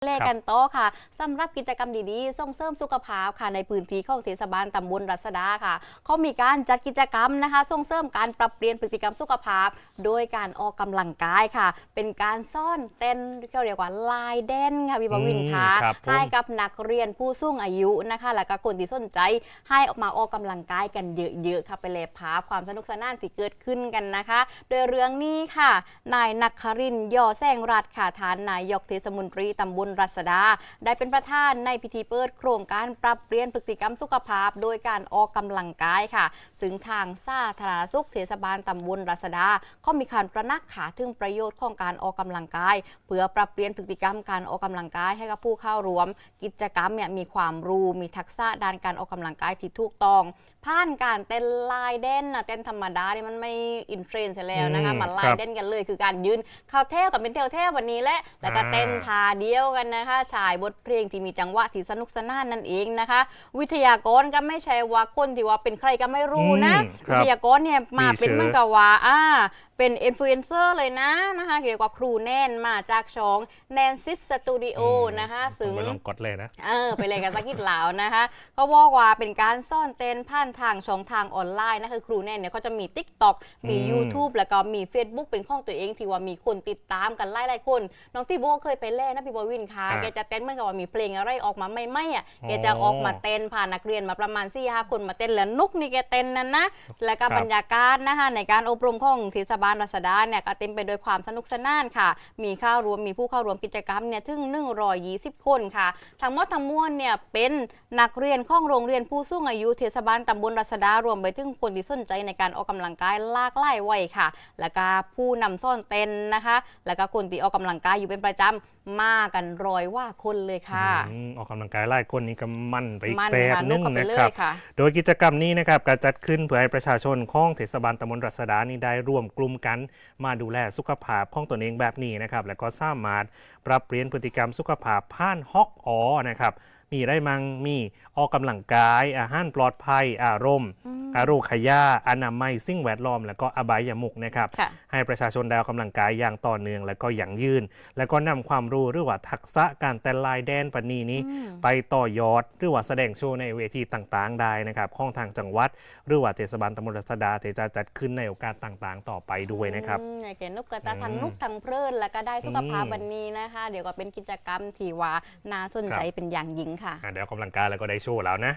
เลขกันโตะค่ะสำหรับกิจกรรมดีๆ ส่งเสริมสุขภาพค่ะในพื้นที่ของเทศบาลตำบลรัศดาค่ะ เขามีการจัดกิจกรรมนะคะ ส่งเสริมการปรับเปลี่ยนพฤติกรรมสุขภาพ โดยการออกกำลังกายค่ะ เป็นการซ่อนเต้นที่เขาเรียกว่าลายเด่นค่ะพี่บวินค่ะอืมครับผมให้กับนักเรียนผู้สูงอายุนะคะ แล้วก็คนที่สนใจให้ออกมาออกกำลังกายกันเยอะๆค่ะไปเลยภาพความสนุกสนานที่เกิดขึ้นกันนะคะ โดยเรื่องนี้ค่ะ นายนักครินทร์ย่อแซงรัฐค่ะฐานนายกเทศมนตรีตำบลรัศดา ได้เป็นประธานในพิธีเปิดโครงการปรับเปลี่ยนพฤติกรรมสุขภาพ โดยการออกกำลังกายค่ะ ซึ่งทางสาธารณสุขเทศบาลตำบลรัศดาเขามีการประนักขาถึงประโยชน์ของการออกกำลังกาย เพื่อปรับเปลี่ยนพฤติกรรมการออกกำลังกายให้กับผู้เข้าร่วม กิจกรรมเนี่ยมีความรู้มีทักษะด้านการออกกำลังกายที่ถูกต้องผ่านการเต้นลายเด่นนะเต้นธรรมดาเนี่ยมันไม่อินเทรนด์เสียแล้วนะคะมมาลายเด่นกันเลย คือการยืนเข้าเท่วกับเป็นเท่วเท่ววันนี้แหละแล้วก็เต้นท่าเดียวกันนะคะชายบทเพลงที่มีจังหวะที่สนุกสนานนั่นเองนะคะ วิทยากรก็ไม่ใช่ว่าคนที่ว่าเป็นใครก็ไม่รู้นะ อืมครับวิทยากรเนี่ยมามีเป็นเชื้อเหมือนกับว่าอ่า เป็นอินฟลูเอนเซอร์เลยนะนะคะเรียกว่าครูแนนมาจากช่องแนนซิสสตูดิโอนะคะซึ่งผมไปลองกดเลยนะ เออไปเลยกันสักกิดเหลาวนะคะเขาบอกว่าเป็นการซ่อนเต้นผ่านทางช่องทางออนไลน์นะคือครูแนนเนี่ยเขาจะมี Tik t o อกมี อืม YouTube แล้วก็มี Facebook เป็นของตัวเองที่ว่ามีคนติดตามกันหลายๆคน น้องตีโบเคยไปเล่นนะพี่บอยวินค่ะอ่าแกจะเต้นเหมื่อนกับว่ามีเพลงอะไรออกมาไม่ไม่ๆอะอ๋อแกจะออกมาเต้นผ่านนักเรียนมาประมาณ4ี่ห้าคนมาเต้นแล้วนุกนี่แกเต้นนั่นนะแล้วก็ครับบรรยากาศนะคะในการอบรมของเทศบาลรัศดาเนี่ยก็เต็มไปด้วยความสนุกสนานค่ะ มีเข้ารวมมีผู้เข้าร่วมกิจกรรมเนี่ยถึง120 คนค่ะ ทั้งหมดทั้งมวลเนี่ยเป็นนักเรียนของโรงเรียนผู้สูงอายุเทศบาลตำบลรัศดารวมไปถึงคนที่สนใจในการออกกำลังกายหลากหลายวัยค่ะ แล้วก็ผู้นำซ่อนเต้นนะคะ แล้วก็คนที่ออกกำลังกายอยู่เป็นประจำมากันร้อยว่าคนเลยค่ะอืมออกกำลังกายไล่คนนี้ก็มั่นไปอีกมันแบบค่ะนึนุกงเข้าไปนะเลครับยค่ะโดยกิจกรรมนี้นะครับก็จัดขึ้นเพื่อให้ประชาชนของเทศบาลตำบลรัศดานี่ได้ร่วมกลุ่มกัน มาดูแลสุขภาพของตนเองแบบนี้นะครับ แล้วก็สามารถปรับเปลี่ยนพฤติกรรมสุขภาพผ่านฮอกอ๋อนะครับ มีได้มังมีออกกำลังกายอาหารปลอดภัย อารมณ์อารุขยาอนามัยสิ่งแวดล้อม แล้วก็อบายมุกนะครับค่ะให้ประชาชนได้ออกกำลังกายอย่างต่อเนื่องและก็อย่างยืน แล้วก็นำความรู้หรือว่าทักษะการแต่งลายแดนปณีนี้อืมไปต่อยอดหรือว่าแสดงโชว์ในเวทีต่างๆ ได้นะครับของทางจังหวัด หรือว่าเทศบาลตำบลรัศดาที่จะจัดขึ้นในโอกาสต่างๆ ต่อไปด้วยนะครับอืมอยากเห็นนุกกระตาอืมทั้งนุกทั้งเพลินแล้วก็ได้สุขภาพอืมวันนี้นะคะ เดี๋ยวก็เป็นกิจกรรมที่ว่าน่าสนใจครับเป็นอย่างยิ่งค่ะเดี๋ยวกกำลังกายแล้วก็ได้โชว์แล้วนะ